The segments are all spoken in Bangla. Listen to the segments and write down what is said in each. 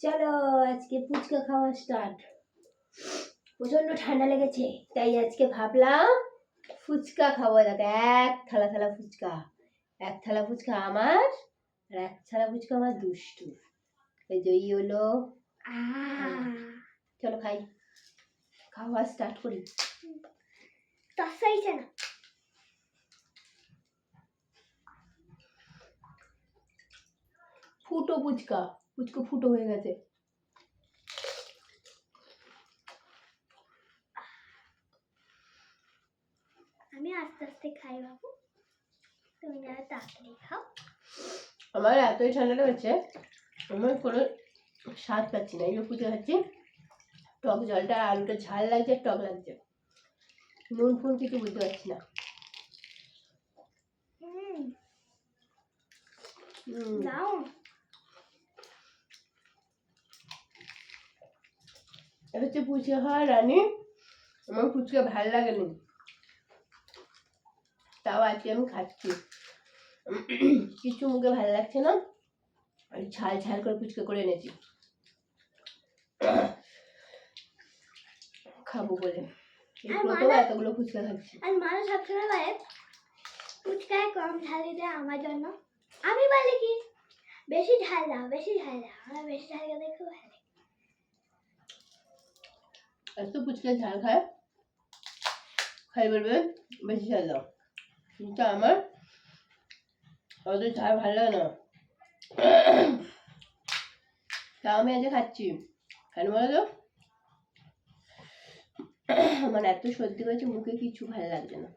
চলো আজকে ফুচকা খাওয়া স্টার্ট প্রচণ্ড ঠান্ডা লেগেছে তাই আজকে ভাবলাম ফুচকা খাব দেখো এক থালা থালা ফুচকা। এক থালা ফুচকা আমার আর এক থালা ফুচকা আমার দুষ্টু। এই যে এই হলো। চলো খাই। খাওয়া স্টার্ট করি। তসাইছে না। ফুটো ফুচকা। ফুচকা ফুটো হয়ে গেছে। আমি আস্তে আস্তে খাই বাবু। তুমি না তাড়াতাড়ি খাও। আমার এতই ঠান্ডা লেগেছে আমার কোনো স্বাদ পাচ্ছি না। এই যে পুজো খাচ্ছি টক জলটা আলুটা ঝাল লাগছে টক লাগছে। নুন ফুন কিছু বুঝতে পারছি না। হুম হুম, দাও এটা হচ্ছে ফুচকা খাওয়া রানী। আমার ফুচকা ভালো লাগেনি। তাও আজকে আমি খাচ্ছি। কিছু মুখে ভালো লাগছে না। আর ঝাল ঝাল করে ফুচকা করে এনেছি। খাব বলে। মালা- এতগুলো ফুচকা খাচ্ছি। আর মানুষ সবসময় বলে ফুচকায় কম ঝাল দিতে আমার জন্য। আমি বলি কি? বেশি ঝাল দাও বেশি ঝাল দাও আমার বেশি ঝাল খেতে খুব ভালো এত ফুচকা ঝাল খায় খাই বলবে বেশি ঝাল দাও কিন্তু আমার অত ঝাল ভালো লাগে না তাও আমি আজকে খাচ্ছি কেন বলো তো আমার এত সর্দি হয়েছে মুখে কিছু ভালো লাগছে না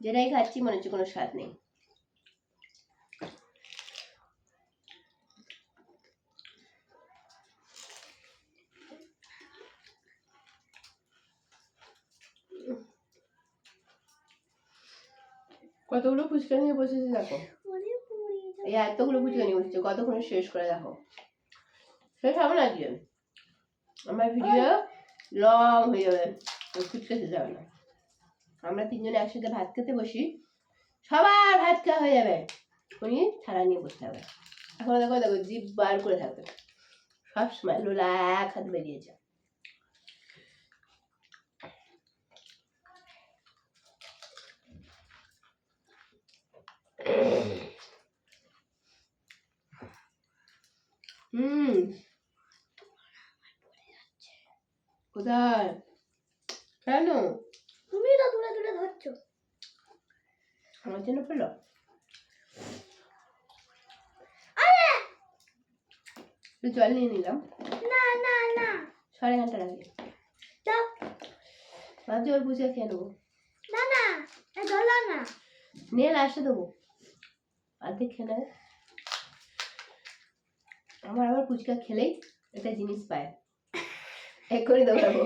যেটাই খাচ্ছি মনে হচ্ছে কোনো স্বাদ নেই কতগুলো ফুচকা নিয়ে বসেছে দেখো। এই এতগুলো ফুচকা নিয়ে বসেছে কতক্ষণে শেষ করে দেখো। শেষ হবে না আজকে আমার ভিডিও লং হয়ে যাবে ফুচকা যাবে না। আমরা তিনজনে একসাথে ভাত খেতে বসি সবার ভাত খাওয়া হয়ে যাবে। উনি থালা নিয়ে বসতে হবে। এখন দেখো দেখো জিভ বার করে থাকবে। সব সময় লোলা এক হাত বেরিয়েছে। হুম। কোথায়? কেন? তুমি তো দূরে দূরে ধরছো। আমার জন্য একটু জল নিয়ে নিলাম। না না না। সাড়ে ঘণ্টার আগে যাও। ভাবছি ওর বুঝে খেয়ে নেব। না না। না। লাস্টে দেবো। অর্ধেক খেয়ে নেবে আমার আবার ফুচকা খেলেই একটা জিনিস পায়। এক করে দৌড়াবো।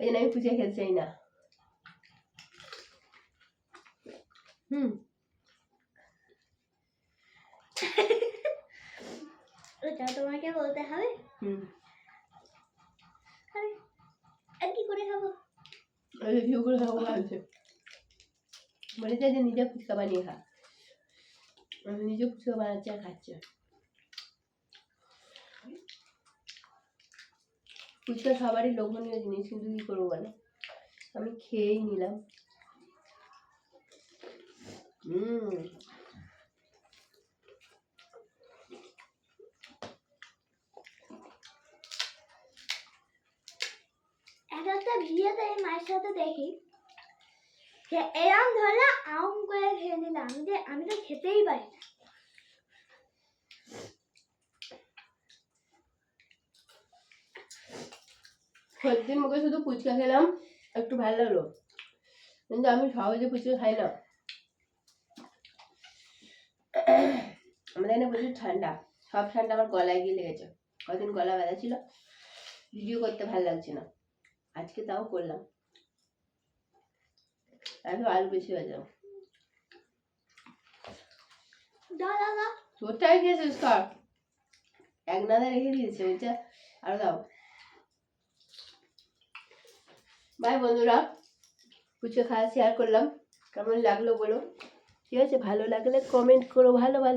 এই জন্য আমি ফুচকা খেতে চাই না। হুম। ওটা তোমাকে বলতে হবে। হুম। আরে আর কি করে খাব? ওই ভিউ করে খাব বলেছে যে নিজে ফুচকা বানিয়ে খা। আমি নিজে ফুচকা বানাচ্ছি আর খাচ্ছি ফুচকা খাবারই লোভনীয় জিনিস কিন্তু কি করব বলো আমি খেয়েই নিলাম হুম এক একটা আমি মায়ের সাথে দেখি এরম ধরলে আম করে খেয়ে নিলাম, যে আমি তো খেতেই পারি না। মুখে শুধু ফুচকা খেলাম, একটু ভালো লাগল। কিন্তু আমি সহজে ফুচকা খাই না। আমাদের এখানে প্রচুর ঠান্ডা, সব ঠান্ডা আমার গলায় গিয়ে লেগেছে। কদিন গলা ব্যথা ছিল, ভিডিও করতে ভালো লাগছে না। আজকে তাও করলাম। এখন আলু বেশি হয়ে যাও তোরটাই খেয়েছিস কর? এক নাদা রেখে দিয়েছে বলছে আরও দাও। বাই বন্ধুরা ফুচকা খাওয়া শেয়ার করলাম। কেমন লাগল বলো? ঠিক আছে ভালো লাগলে কমেন্ট করো ভালো ভালো